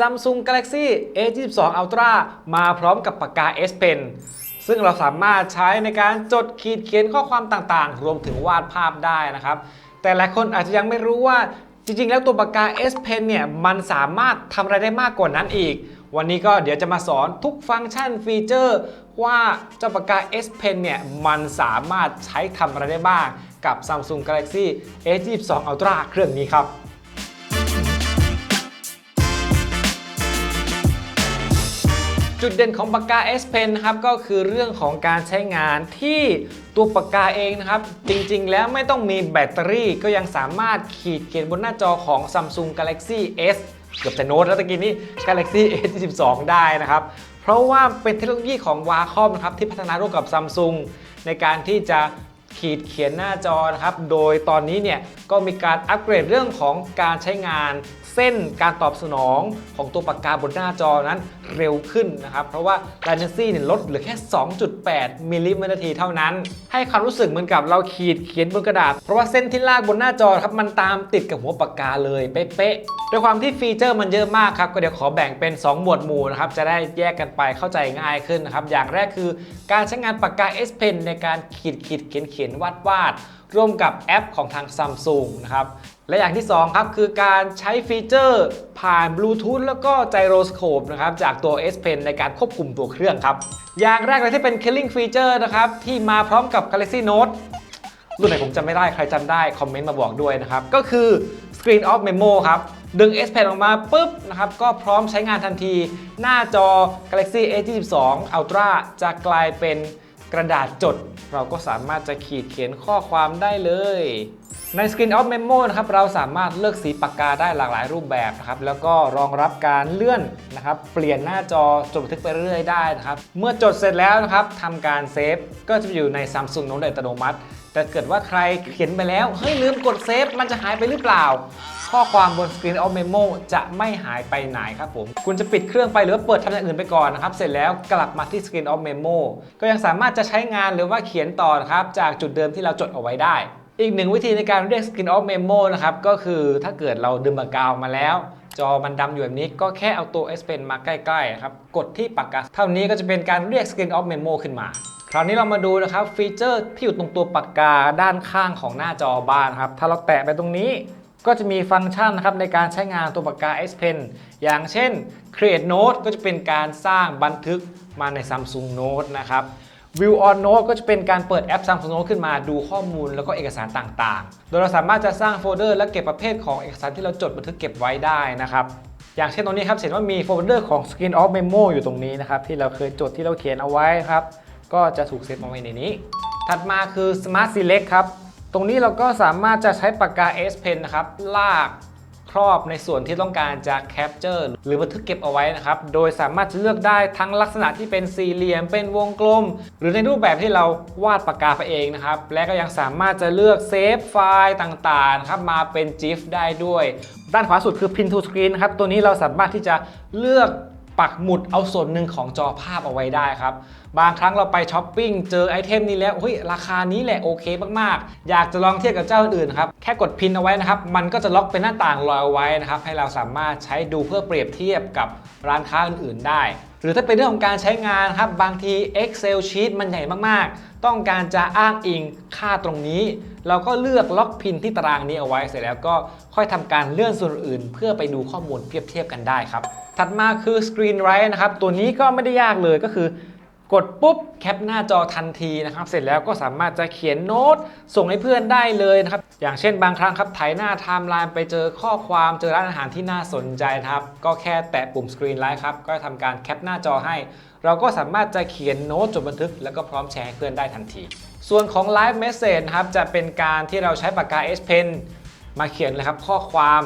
Samsung Galaxy A22 Ultra มาพร้อมกับปากกา S Pen ซึ่งเราสามารถใช้ในการจดขีดเขียนข้อความต่างๆ รวมถึงวาดภาพได้นะครับ แต่หลายคนอาจจะยังไม่รู้ว่าจริงๆ แล้วตัวปากกา S Pen เนี่ยมันสามารถทำอะไรได้มากกว่านั้นอีก วันนี้ก็เดี๋ยวจะมาสอนทุกฟังก์ชันฟีเจอร์ ว่าเจ้าปากกา S Pen เนี่ยมันสามารถใช้ทำอะไรได้บ้างกับ Samsung Galaxy A22 Ultra เครื่องนี้ครับ จุดเด่นของปากกา S Pen นะครับก็คือเรื่องของการใช้งานที่ตัวปากกาเองนะครับ จริงๆ แล้วไม่ต้องมีแบตเตอรี่ก็ยังสามารถขีดเขียนบนหน้าจอของ Samsung Galaxy S เกือบจะโน้ตแล้วตะกี้นี้ Galaxy S22 ได้นะครับ เพราะว่าเป็นเทคโนโลยีของ Wacom นะครับที่พัฒนาร่วมกับ Samsung ในการที่จะขีดเขียนหน้าจอนะครับ โดยตอนนี้เนี่ยก็มีการอัปเกรดเรื่องของการใช้งาน เส้นการตอบสนองของตัวปากกาบนหน้าจอนั้นเร็วขึ้นนะครับ เพราะว่า latency เนี่ยลดเหลือแค่ 2.8 มิลลิเมตรนาทีเท่านั้น ให้ความรู้สึกเหมือนกับเราขีดเขียนบนกระดาษ เพราะว่าเส้นที่ลากบนหน้าจอครับมันตามติดกับหัวปากกาเลยเป๊ะๆด้วยความที่ฟีเจอร์มันเยอะมากครับ ก็เดี๋ยวขอแบ่งเป็น 2 หมวดหมู่นะครับจะได้แยกกันไปเข้าใจง่ายขึ้นนะครับอย่างแรกคือการใช้งานปากกา S Pen ในการขีดขีดเขียนเขียนวาดวาดร่วมกับแอปของทาง Samsung นะครับ และอย่างที่ 2 ครับ คือการใช้ฟีเจอร์ ผ่านบลูทูธแล้วก็ไจโรสโคปนะครับจากตัว S Pen ในการควบคุมตัวเครื่องครับ อย่างแรกเลยที่เป็น Killing Feature นะครับ ที่มาพร้อมกับ Galaxy Note รุ่นไหนผมจำไม่ได้ใครจำได้ คอมเมนต์มาบอกด้วยนะครับ ก็คือ Screen of Memo ครับดึง S Pen ออกมาปุ๊บนะครับก็พร้อมใช้งานทันที หน้าจอ Galaxy A22 Ultra จะกลายเป็นกระดาษจด เราก็สามารถจะขีดเขียนข้อความได้เลย ใน Screen of Memo นะครับเราสามารถเลือกสีปากกาได้หลากหลายรูปแบบนะครับแล้วก็รองรับการเลื่อนนะครับเปลี่ยนหน้าจอจดบันทึกไปเรื่อยๆได้นะครับเมื่อจดเสร็จแล้วนะครับทำการเซฟก็จะอยู่ใน Samsung Note อัตโนมัติ แต่เกิดว่าใครเขียนไปแล้วเฮ้ยลืมกดเซฟมันจะหายไปหรือเปล่า ข้อความบน Screen of Memo จะไม่หายไปไหนครับผมคุณจะปิดเครื่องไปหรือว่าเปิดทำอย่างอื่นไปก่อนนะครับเสร็จแล้วกลับมาที่ Screen of Memo ก็ยังสามารถจะใช้งานหรือว่าเขียนต่อนะครับจากจุดเดิมที่เราจดเอาไว้ได้ อีกหนึ่งวิธีในการเรียก Screen of Memo นะครับ ก็คือถ้าเกิดเราดึงปากกาออกมาแล้ว จอมันดำอยู่แบบนี้ก็แค่เอาตัว S Pen มาใกล้ๆครับ กดที่ปากกา เท่านี้ก็จะเป็นการเรียก Screen of Memo ขึ้นมา คราวนี้เรามาดูนะครับฟีเจอร์ที่อยู่ตรงตัวปากกาด้านข้างของหน้าจอบ้านครับ ถ้าเราแตะไปตรงนี้ก็จะมีฟังก์ชันนะครับในการใช้งานตัวปากกา S Pen อย่างเช่น Create Note ก็จะเป็นการสร้างบันทึกมาใน Samsung Note นะครับ View on Note ก็จะเป็นการเปิดแอป Samsung Note ขึ้นมาดูข้อมูลแล้วก็เอกสารต่างๆ โดยเราสามารถจะสร้างโฟลเดอร์และเก็บประเภทของเอกสารที่เราจดบันทึกเก็บไว้ได้นะครับ อย่างเช่นตรงนี้ครับเห็นว่ามีโฟลเดอร์ของ Screen of Memo อยู่ตรงนี้นะครับที่เราเคยจดที่เราเขียนเอาไว้ครับ ก็จะถูกเซฟมาไว้ในนี้ ถัดมาคือ Smart Select ครับ ตรงนี้เราก็สามารถจะใช้ปากกา S Pen นะครับลาก ครอบในส่วนที่ต้องการจะแคปเจอร์หรือบันทึกเก็บเอาไว้นะครับ โดยสามารถจะเลือกได้ทั้งลักษณะที่เป็นสี่เหลี่ยม เป็นวงกลม หรือในรูปแบบที่เราวาดปากกาไปเองนะครับ และก็ยังสามารถจะเลือกเซฟไฟล์ต่างๆครับมาเป็น GIF ได้ด้วย ด้านขวาสุดคือ Pin to Screen นครับ ตัวนี้เราสามารถที่จะเลือก ปักหมุดเอาส่วนหนึ่งของจอภาพเอาไว้ได้ครับ บางครั้งเราไปช้อปปิ้งเจอไอเทมนี้แล้วเฮ้ยราคานี้แหละโอเคมากๆ อยากจะลองเทียบกับเจ้าอื่นๆครับ แค่กดพินเอาไว้นะครับ มันก็จะล็อกเป็นหน้าต่างลอยเอาไว้นะครับ ให้เราสามารถใช้ดูเพื่อเปรียบเทียบกับร้านค้าอื่นๆ ได้ หรือถ้าเป็นเรื่องของการใช้งานครับบางที Excel sheet มันใหญ่มากๆ ต้องการจะอ้างอิงค่าตรงนี้ เราก็เลือกล็อกพินที่ตารางนี้เอาไว้เสร็จแล้วก็ค่อยทำการเลื่อนส่วนอื่น เพื่อไปดูข้อมูลเปรียบเทียบกันได้ครับ ถัดมาคือ Screen Write นะครับ ตัวนี้ก็ไม่ได้ยากเลยก็คือกดปุ๊บแคปหน้าจอทันทีนะครับ เสร็จแล้วก็สามารถจะเขียนโน้ตส่งให้เพื่อนได้เลยนะครับ อย่างเช่นบางครั้งครับถ่ายหน้าไทม์ไลน์ไปเจอข้อความเจอร้านอาหารที่น่าสนใจนะครับ ก็แค่แตะปุ่ม Screen Write ครับ ก็ทำการแคปหน้าจอให้ เราก็สามารถจะเขียนโน้ตจดบันทึก แล้วก็พร้อมแชร์ให้เพื่อนได้ทันที ส่วนของ Live Message นะครับจะเป็นการที่เราใช้ปากกา S Pen มาเขียนเลยครับข้อความ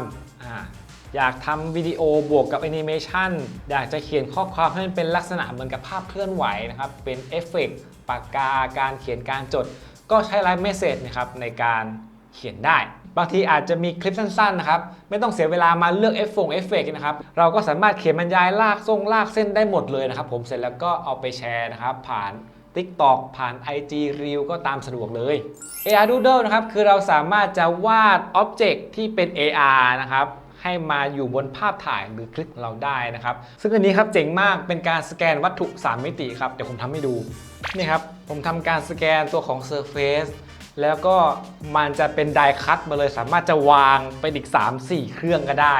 อยากทำวิดีโอบวกกับแอนิเมชันอยากจะเขียนข้อความให้มันเป็นลักษณะเหมือนกับภาพเคลื่อนไหวนะครับ เป็นเอฟเฟกต์ปากกาการเขียนการจด ก็ใช้ไลฟ์เมสเซจนะครับในการเขียนได้ บางทีอาจจะมีคลิปสั้นๆนะครับ ไม่ต้องเสียเวลามาเลือกเอฟฟงเอฟเฟกนะครับ เราก็สามารถเขียนบรรยายลากทรงลากเส้นได้หมดเลยนะครับ ผมเสร็จแล้วก็เอาไปแชร์นะครับผ่าน TikTok ผ่าน IG Reel ก็ตามสะดวกเลย AR Doodle นะครับ คือเราสามารถจะวาดอ็อบเจกต์ที่เป็น AR นะครับ ให้มาอยู่บนภาพถ่ายหรือคลิปของเราได้นะครับ ซึ่งอันนี้ครับเจ๋งมากเป็นการสแกนวัตถุ 3 มิติครับ เดี๋ยวผมทำให้ดูนี่ครับผมทำการสแกนตัวของ Surface แล้วก็มันจะเป็นไดคัตมาเลยสามารถจะวางเป็นอีก 3-4 เครื่องก็ได้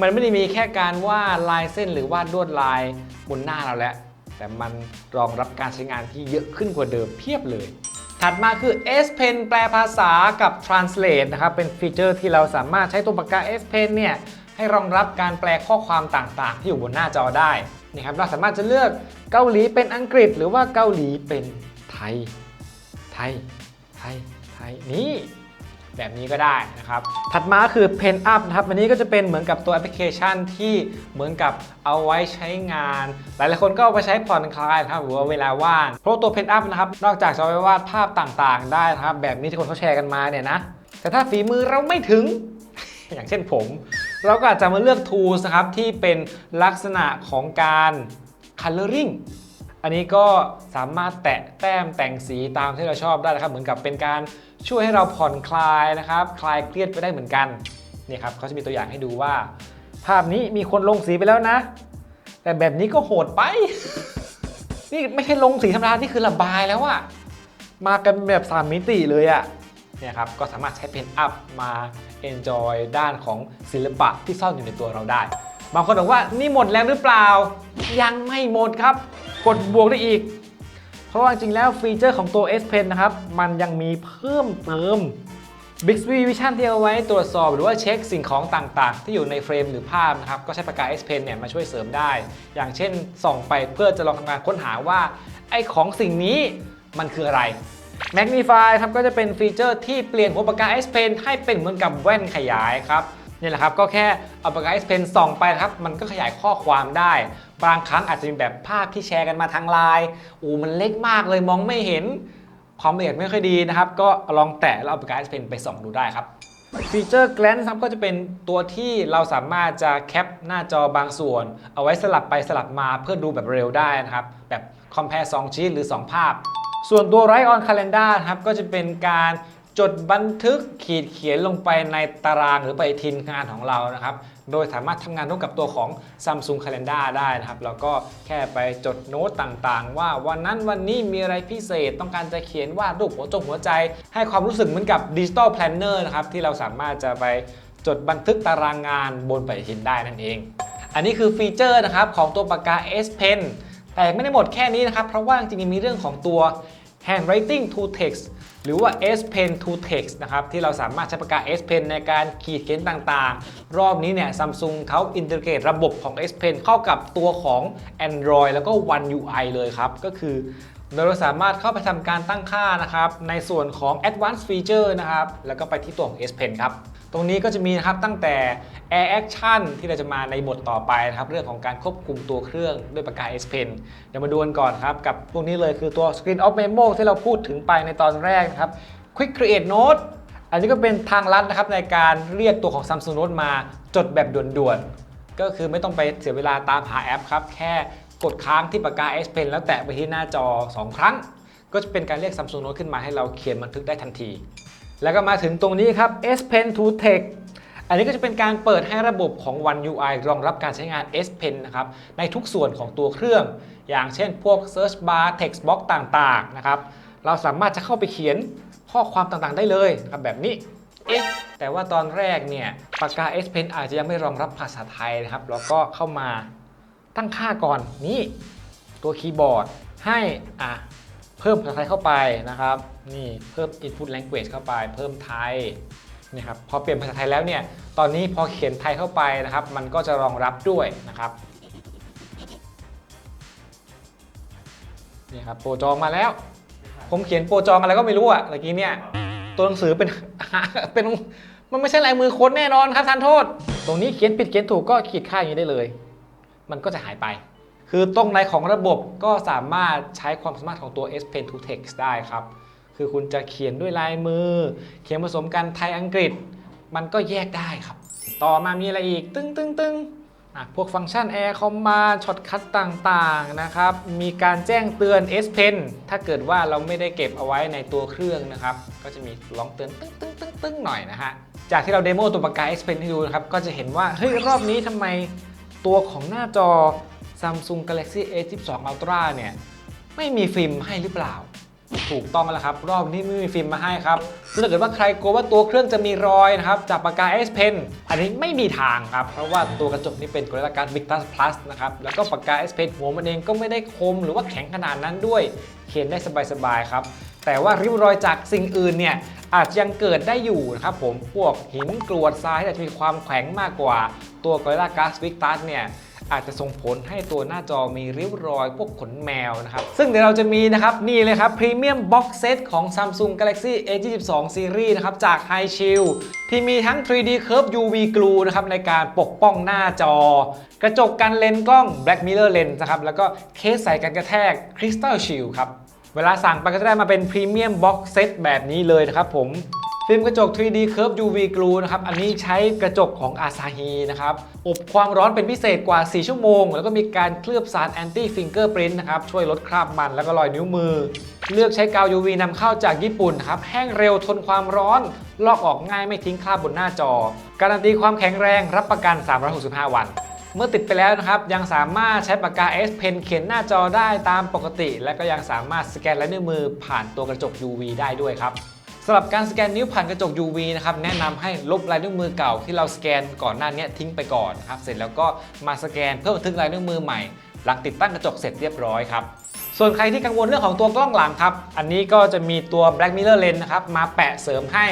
มันไม่ได้มีแค่การวาดลายเส้นหรือวาดลวดลายบนหน้าเราแล้วแต่มันรองรับการใช้งานที่เยอะขึ้นกว่าเดิมเพียบเลย ถัดมาคือ S Pen แปลภาษากับ Translate นะครับเป็นฟีเจอร์ที่เราสามารถใช้ตัวปากกา S Pen เนี่ยให้รองรับการแปลข้อความต่างๆ ที่อยู่บนหน้าจอได้นี่ครับเราสามารถจะเลือกเกาหลีเป็นอังกฤษ หรือว่าเกาหลีเป็นไทย ไทย ไทย ไทย นี่ แบบนี้ก็ได้นะครับ ถัดมาคือ Pen Up นะครับ อันนี้ก็จะเป็นเหมือนกับตัวแอปพลิเคชันที่เหมือนกับเอาไว้ใช้งาน หลายๆคนก็เอาไปใช้ผ่อนคลายนะครับหรือว่าเวลาว่าง เพราะตัว Pen Up นะครับ นอกจากจะเอาไว้วาดภาพต่างๆ ได้นะครับ แบบนี้ที่คนเขาแชร์กันมาเนี่ยนะ แต่ถ้าฝีมือเราไม่ถึง อย่างเช่นผม เราก็อาจจะมาเลือก tools นะครับที่เป็นลักษณะของการ coloring อันนี้ก็สามารถแตะแต้มแต่งสีตามที่เราชอบได้นะครับเหมือนกับเป็นการช่วยให้เราผ่อนคลายนะครับ คลายเครียดไปได้เหมือนกันนี่ครับเขาจะมีตัวอย่างให้ดูว่า ภาพนี้มีคนลงสีไปแล้วนะ แต่แบบนี้ก็โหดไป นี่ไม่ใช่ลงสีธรรมดานี่คือระบายแล้วอะมากันแบบสามมิติเลยอะเนี่ยครับก็สามารถใช้เพนอัพมา enjoy ด้านของศิลปะที่ซ่อนอยู่ในตัวเราได้ บางคนบอกว่านี่หมดแล้วหรือเปล่า ยังไม่หมดครับ กดบวกได้อีก เพราะว่าจริงๆแล้วฟีเจอร์ของตัว S Pen นะครับ มันยังมีเพิ่มเติม Bixby Vision ที่เอาไว้ตรวจสอบหรือว่าเช็คสิ่งของต่างๆ ที่อยู่ในเฟรมหรือภาพนะครับ ก็ใช้ปากกา S Pen เนี่ยมาช่วยเสริมได้ อย่างเช่นส่องไปเพื่อจะลองทำงานค้นหาว่า ไอ้ของสิ่งนี้มันคืออะไร Magnify ครับก็จะเป็นฟีเจอร์ที่เปลี่ยนหัวปากกา S Pen ให้เป็นเหมือนกับแว่นขยายครับ นี่แหละครับก็แค่เอาปากกา S Pen ส่องไปครับ มันก็ขยายข้อความได้ บางครั้งอาจจะมีแบบภาพที่แชร์กันมาทางไลน์โอ้มันเล็กมากเลยมองไม่เห็น ความละเอียดไม่ค่อยดีนะครับ ก็ลองแตะแล้วเอาปากกา S Pen ไปส่องดูได้ครับฟีเจอร์ Glance ครับก็จะเป็นตัวที่เราสามารถจะแคปหน้าจอบางส่วน เอาไว้สลับไปสลับมาเพื่อดูแบบเร็วได้นะครับ แบบ compare 2ชีตหรือ 2 ภาพ ส่วนตัว Write on Calendar ครับก็จะเป็นการ จดบันทึกขีดเขียนลงไปในตารางหรือไปทินงานของเรานะครับ โดยสามารถทำงานร่วมกับตัวของ Samsung Calendar ได้นะครับ แล้วก็แค่ไปจดโน้ตต่างๆ ว่าวันนั้นวันนี้มีอะไรพิเศษ ต้องการจะเขียนวาดรูปหัวจงหัวใจ ให้ความรู้สึกเหมือนกับ Digital Planner นะครับ ที่เราสามารถจะไปจดบันทึกตารางงานบนปฏิทินได้นั่นเอง อันนี้คือฟีเจอร์นะครับของตัวปากกา S Pen แต่ไม่ได้หมดแค่นี้นะครับ เพราะว่าจริงๆมีเรื่องของตัว handwriting to text หรือว่า S Pen to text นะครับที่เราสามารถใช้ปากกา S Pen ในการขีดเขียนต่างๆ รอบนี้เนี่ย Samsung เขาอินเทอร์เกตระบบของ S Pen เข้ากับตัวของ Android แล้วก็ One UI เลยครับ ก็คือ โดยเราสามารถเข้าไปทำการตั้งค่านะครับในส่วนของ Advanced Feature นะครับแล้วก็ไปที่ตัวของ S Pen ครับตรงนี้ก็จะมีนะครับตั้งแต่ Air Action ที่เราจะมาในบทต่อไปนะครับเรื่องของการควบคุมตัวเครื่องด้วยปากกา S Pen เดี๋ยวมาดูกันก่อนครับกับพวกนี้เลยคือตัว Screen of Memo ที่เราพูดถึงไปในตอนแรกนะครับ Quick Create Note อันนี้ก็เป็นทางลัดนะครับในการเรียกตัวของ Samsung Note มาจดแบบด่วนๆก็คือไม่ต้องไปเสียเวลาตามหาแอปครับ แค่ กดค้างที่ปากกา S Pen แล้วแตะไปที่หน้าจอ 2 ครั้ง ก็จะเป็นการเรียก Samsung Note ขึ้นมาให้เราเขียนบันทึกได้ทันที แล้วก็มาถึงตรงนี้ครับ S Pen to Text อันนี้ก็จะเป็นการเปิดให้ระบบของ One UI รองรับการใช้งาน S Pen นะครับในทุกส่วนของตัวเครื่อง อย่างเช่นพวก Search Bar Text Box ต่างๆนะครับเราสามารถจะเข้าไปเขียนข้อความต่างๆได้เลยนะครับแบบนี้เอ๊ะแต่ว่าตอนแรกเนี่ยปากกา S Pen อาจจะยังไม่รองรับภาษาไทยนะครับแล้วก็เข้ามา ตั้งค่าก่อนนี่ตัวคีย์บอร์ดให้อะเพิ่มภาษาไทยเข้าไปนะครับนี่เพิ่ม input language เข้าไป เพิ่มไทยนี่ครับพอเปลี่ยนภาษาไทยแล้วเนี่ยตอนนี้พอเขียนไทยเข้าไปนะครับ มันก็จะรองรับด้วยนะครับนี่ครับโปรจองมาแล้ว ผมเขียนโปรจองอะไรก็ไม่รู้อะเมื่อกี้เนี่ยตัวหนังสือเป็นเป็นมันไม่ใช่ลายมือคนแน่นอนครับท่านโทษ ตรงนี้เขียนผิดเขียนถูกก็ขีดค่าอย่างนี้ได้เลย มันก็จะหายไป คือตรงในของระบบก็สามารถใช้ความสามารถของตัว S Pen to Text ได้ครับ คือคุณจะเขียนด้วยลายมือ เขียนผสมกันไทยอังกฤษ มันก็แยกได้ครับ ต่อมามีอะไรอีก ตึ้งตึ้งตึ้งพวกฟังก์ชัน Air Command ช็อตคัทต่างๆนะครับ มีการแจ้งเตือน S Pen ถ้าเกิดว่าเราไม่ได้เก็บเอาไว้ในตัวเครื่องนะครับ ก็จะมีร้องเตือนตึ้งตึ้งตึ้งตึ้งหน่อยนะฮะ จากที่เราเดโมตัวปากกา S Pen ให้ดูนะครับ ก็จะเห็นว่า เฮ้ย รอบนี้ทำไม ตัวของหน้าจอ Samsung Galaxy A12 Ultra เนี่ยไม่มีฟิล์มให้หรือเปล่า ถูกต้องแล้วครับ รอบนี้ไม่มีฟิล์มมาให้ครับถ้าเกิดว่าใครกลัวว่าตัวเครื่องจะมีรอยนะครับจากปากกา S Pen อันนี้ไม่มีทางครับ เพราะว่าตัวกระจกนี้เป็น Gorilla Glass Victus Plus นะครับแล้วก็ปากกา S Pen หัวมันเองก็ไม่ได้คมหรือว่าแข็งขนาดนั้นด้วย เขียนได้สบายๆครับ แต่ว่าริ้วรอยจากสิ่งอื่นเนี่ยอาจจะยังเกิดได้อยู่นะครับผมพวกหินกรวดทรายที่อาจจะมีความแข็งมากกว่าตัว Gorilla Glass Victus เนี่ยอาจจะส่งผลให้ตัวหน้าจอมีริ้วรอยพวกขนแมวนะครับ ซึ่งเดี๋ยวเราจะมีนะครับ นี่เลยครับ Premium Box Set ของ Samsung Galaxy A22 Series นะครับ จาก High Shield ที่มีทั้ง 3D Curve UV Glue นะครับ ในการปกป้องหน้าจอ กระจกกันเลนส์กล้อง Black Mirror Lens นะครับ แล้วก็เคสใส่กันกระแทก Crystal Shield ครับ เวลาสั่งไปก็จะได้มาเป็น Premium Box Set แบบนี้เลยนะครับผมฟิล์มกระจก 3D Curve UV Glue นะครับ อันนี้ใช้กระจกของ Asahi นะครับ อบความร้อนเป็นพิเศษกว่า 4 ชั่วโมง แล้วก็มีการเคลือบสาร Anti Fingerprint นต์นะครับ ช่วยลดคราบมันแล้วก็รอยนิ้วมือ เลือกใช้กาว UV นำเข้าจากญี่ปุ่นครับ แห้งเร็วทนความร้อน ลอกออกง่ายไม่ทิ้งคราบบนหน้าจอ การันตีความแข็งแรงรับประกัน 365 วัน เมื่อติดไปแล้วนะครับยังสามารถใช้ปากกา S Pen เขียนหน้าจอได้ตามปกติ และก็ยังสามารถสแกนลายนิ้วมือผ่านตัวกระจก UV ได้ด้วยครับสำหรับการสแกนนิ้วผ่านกระจก UV นะครับแนะนำให้ลบลายนิ้วมือเก่าที่เราสแกนก่อนหน้านี้ทิ้งไปก่อนนะครับเสร็จแล้วก็มาสแกนเพื่อบันทึกลายนิ้วมือใหม่ หลังติดตั้งกระจกเสร็จเรียบร้อยครับส่วนใครที่กังวลเรื่องของตัวกล้องหลังครับอันนี้ก็จะมีตัว Black Mirror Lens นะครับมาแปะเสริมให้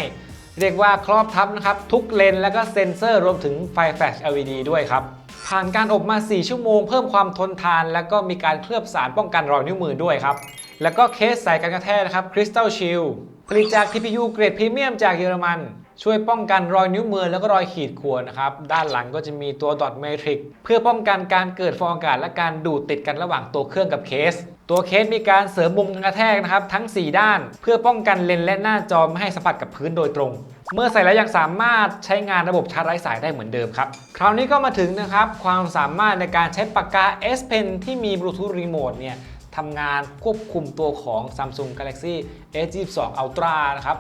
เรียกว่าครอบทับนะครับ ทุกเลนแล้วก็เซ็นเซอร์รวมถึงไฟแฟลช LED ด้วยครับ ผ่านการอบมา 4 ชั่วโมง เพิ่มความทนทาน แล้วก็มีการเคลือบสารป้องกันรอยนิ้วมือด้วยครับ แล้วก็เคสใส่กันกระแทกนะครับ Crystal Shield ผลิตจาก TPU เกรดพรีเมียมจากเยอรมัน ช่วยป้องกันรอยนิ้วมือแล้วก็รอยขีดข่วนนะครับ ด้านหลังก็จะมีตัว dot matrix เพื่อป้องกันการเกิดฟองอากาศและการดูดติดกันระหว่างตัวเครื่องกับเคส ตัวเคสมีการเสริมมุมกระแทกนะครับ ทั้ง 4 ด้าน เพื่อป้องกันเลนและหน้าจอไม่ให้สัมผัสกับพื้นโดยตรง เมื่อใส่แล้วยังสามารถใช้งานระบบชาร์จไร้สายได้เหมือนเดิมครับ คราวนี้ก็มาถึงนะครับความสามารถในการใช้ปากกา S Pen ที่มีบลูทูธรีโมทเนี่ย ทำงานควบคุมตัวของ Samsung Galaxy S22 Ultra นะครับ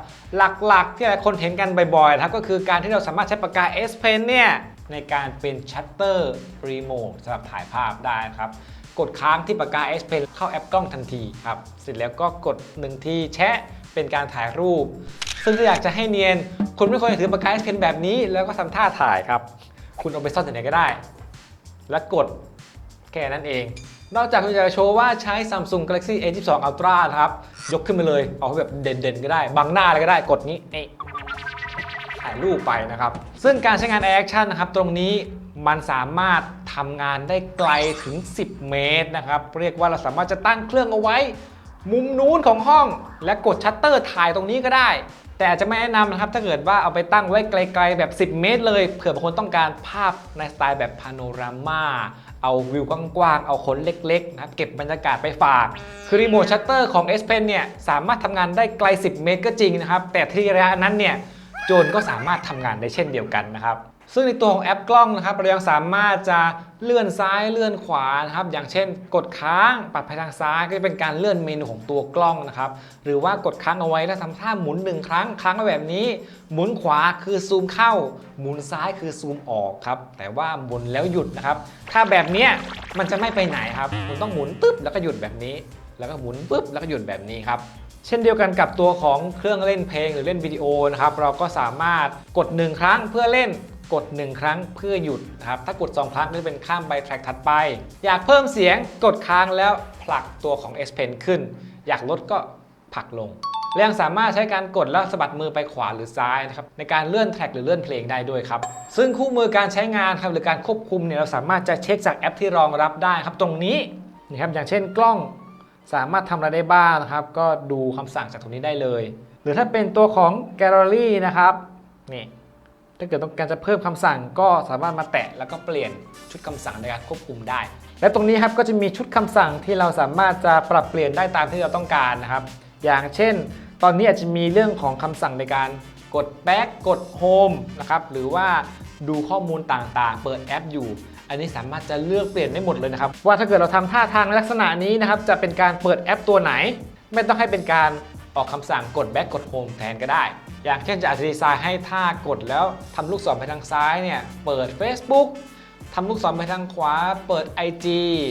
หลักๆ ที่หลายคนเห็นกันบ่อยๆนะครับก็คือการที่เราสามารถใช้ปากกา S Pen เนี่ยในการเป็นชัตเตอร์รีโมทสำหรับถ่ายภาพได้นะครับ กดค้างที่ปากกา S Pen เข้าแอปกล้องทันทีครับ เสร็จแล้วก็กด1ทีแชะเป็นการถ่ายรูป ซึ่งถ้าอยากจะให้เนียน คุณไม่ควรจะถือปากกา S Pen แบบนี้ แล้วก็ทำท่าถ่ายครับ คุณเอาไปซ่อนที่ไหนก็ได้ แล้วกดแค่นั้นเอง นอกจากคุณจะโชว์ว่าใช้ Samsung Galaxy A22 Ultra นะครับ ยกขึ้นมาเลยเอาแบบเด่นๆ ก็ได้ บังหน้าเลยก็ได้กดนี้นี่ถ่ายรูปไปนะครับ ซึ่งการใช้งาน Air Action นะครับ ตรงนี้มันสามารถทำงานได้ไกลถึง 10 เมตรนะครับ เรียกว่าเราสามารถจะตั้งเครื่องเอาไว้ มุมนู้นของห้องและกดชัตเตอร์ถ่ายตรงนี้ก็ได้ แต่อาจจะไม่แนะนำนะครับถ้าเกิดว่าเอาไปตั้งไว้ไกลๆแบบ 10 เมตร เลยเผื่อบางคนต้องการภาพในสไตล์แบบพาโนรามาเอาวิวกว้างๆ เอาคนเล็กๆนะครับเก็บบรรยากาศไปฝาก คือรีโมทชัตเตอร์ของ S Pen เนี่ยสามารถทำงานได้ไกล 10 เมตรก็จริงนะครับ แต่ที่ระยะนั้นเนี่ยโจรก็สามารถทำงานได้เช่นเดียวกันนะครับ ซึ่งในตัวของแอปกล้องนะครับเรายังสามารถจะเลื่อนซ้ายเลื่อนขวานะครับอย่างเช่น กดค้างปรับไปทางซ้ายก็จะเป็นการเลื่อนเมนูของตัวกล้องนะครับหรือว่ากดค้างเอาไว้แล้วทำท่าหมุนหนึ่งครั้งค้างไว้แบบนี้ หมุนขวาคือซูมเข้า หมุนซ้ายคือซูมออกครับแต่ว่าหมุนแล้วหยุดนะครับถ้าแบบนี้มันจะไม่ไปไหนครับคุณต้องหมุนปึ๊บแล้วก็หยุดแบบนี้ แล้วก็หมุนปึ๊บแล้วก็หยุดแบบนี้ครับเช่นเดียวกันกับตัวของเครื่องเล่นเพลงหรือเล่นวิดีโอนะครับเราก็สามารถกด 1 ครั้งเพื่อเล่น กด 1 ครั้งเพื่อหยุดนะครับถ้ากด 2 ครั้งก็จะเป็นข้ามไปแทร็กถัดไป อยากเพิ่มเสียงกดค้างแล้วผลักตัวของ S Pen ขึ้น อยากลดก็ผลักลงและยังสามารถใช้การกดแล้วสะบัดมือไปขวาหรือซ้ายนะครับในการเลื่อนแทร็กหรือเลื่อนเพลงได้ด้วยครับ ซึ่งคู่มือการใช้งานครับหรือการควบคุมเนี่ยเราสามารถจะเช็คจากแอปที่รองรับได้ครับตรงนี้นะครับอย่างเช่นกล้องสามารถทำอะไรได้บ้างนะครับ ก็ดูคำสั่งจากตรงนี้ได้เลย หรือถ้าเป็นตัวของแกลเลอรี่นะครับนี่ ถ้าเกิดต้องการจะเพิ่มคำสั่งก็สามารถมาแตะแล้วก็เปลี่ยนชุดคำสั่งในการควบคุมได้ และตรงนี้ครับก็จะมีชุดคำสั่งที่เราสามารถจะปรับเปลี่ยนได้ตามที่เราต้องการนะครับ อย่างเช่น ตอนนี้อาจจะมีเรื่องของคำสั่งในการกด back กด home นะครับหรือว่าดูข้อมูลต่างๆ เปิดแอปอยู่ อันนี้สามารถจะเลือกเปลี่ยนได้หมดเลยนะครับ ว่าถ้าเกิดเราทำท่าทางในลักษณะนี้นะครับจะเป็นการเปิดแอปตัวไหน ไม่ต้องให้เป็นการออกคำสั่งกด back กด home แทนก็ได้ อย่างเช่นจะอาจจะดีไซน์ให้ถ้ากดแล้วทำลูกศรไปทางซ้ายเนี่ยเปิด Facebook ทำลูกศรไปทางขวา เปิด IG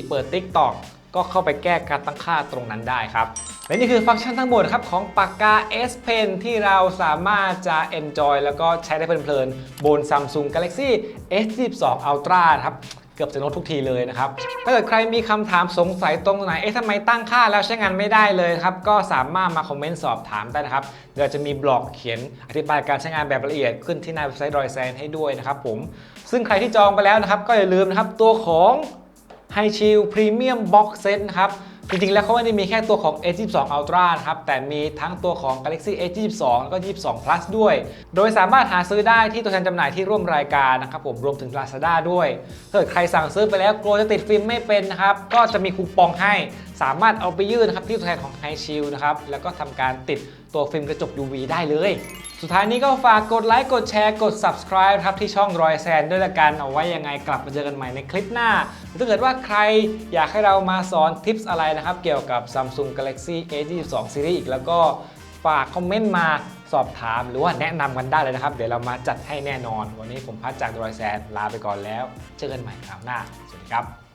เปิด TikTok ก็เข้าไปแก้การตั้งค่าตรงนั้นได้ครับและนี่คือฟังก์ชันทั้งหมดครับของปากกา S Pen ที่เราสามารถจะ enjoy แล้วก็ใช้ได้เพลินๆบน Samsung Galaxy S22 Ultra ครับ เกือบจะลดทุกทีเลยนะครับ ถ้าเกิดใครมีคำถามสงสัยตรงไหน เอ๊ะทำไมตั้งค่าแล้วใช้งานไม่ได้เลยครับ ก็สามารถมาคอมเมนต์สอบถามได้นะครับ เดี๋ยวจะมีบล็อกเขียนอธิบายการใช้งานแบบละเอียดขึ้นที่หน้าเว็บไซต์รอยแซนให้ด้วยนะครับผม ซึ่งใครที่จองไปแล้วนะครับ ก็อย่าลืมนะครับตัวของไฮชิลพรีเมียมบ็อกเซตนะครับ จริงๆ แล้วเขาไม่ได้มีแค่ตัวของ S22 Ultra นะครับ แต่มีทั้งตัวของ Galaxy S22 แล้วก็ 22 Plus ด้วย โดยสามารถหาซื้อได้ที่ตัวแทนจำหน่ายที่ร่วมรายการนะครับผมรวมถึง Lazada ด้วยถ้าเกิดใครสั่งซื้อไปแล้วกลัวจะติดฟิล์มไม่เป็นนะครับ ก็จะมีคูปองให้สามารถเอาไปยื่นนะครับที่ตัวแทนของ High Shield นะครับแล้วก็ทำการติดตัวฟิล์มกระจก UV ได้เลย สุดท้ายนี้ก็ฝากกดไลค์กดแชร์กด subscribe ครับที่ช่องรอยแซนด้วยละกันเอาไว้ยังไงกลับมาเจอกันใหม่ในคลิปหน้า ถ้าเกิดว่าใครอยากให้เรามาสอนทิปส์อะไรนะครับ เกี่ยวกับ Samsung Galaxy A22 Series อีกแล้วก็ฝากคอมเมนต์มาสอบถามหรือว่าแนะนำกันได้เลยนะครับ เดี๋ยวเรามาจัดให้แน่นอน วันนี้ผมพัดจากรอยแซนลาไปก่อนแล้ว เจอกันใหม่คราวหน้า สวัสดีครับ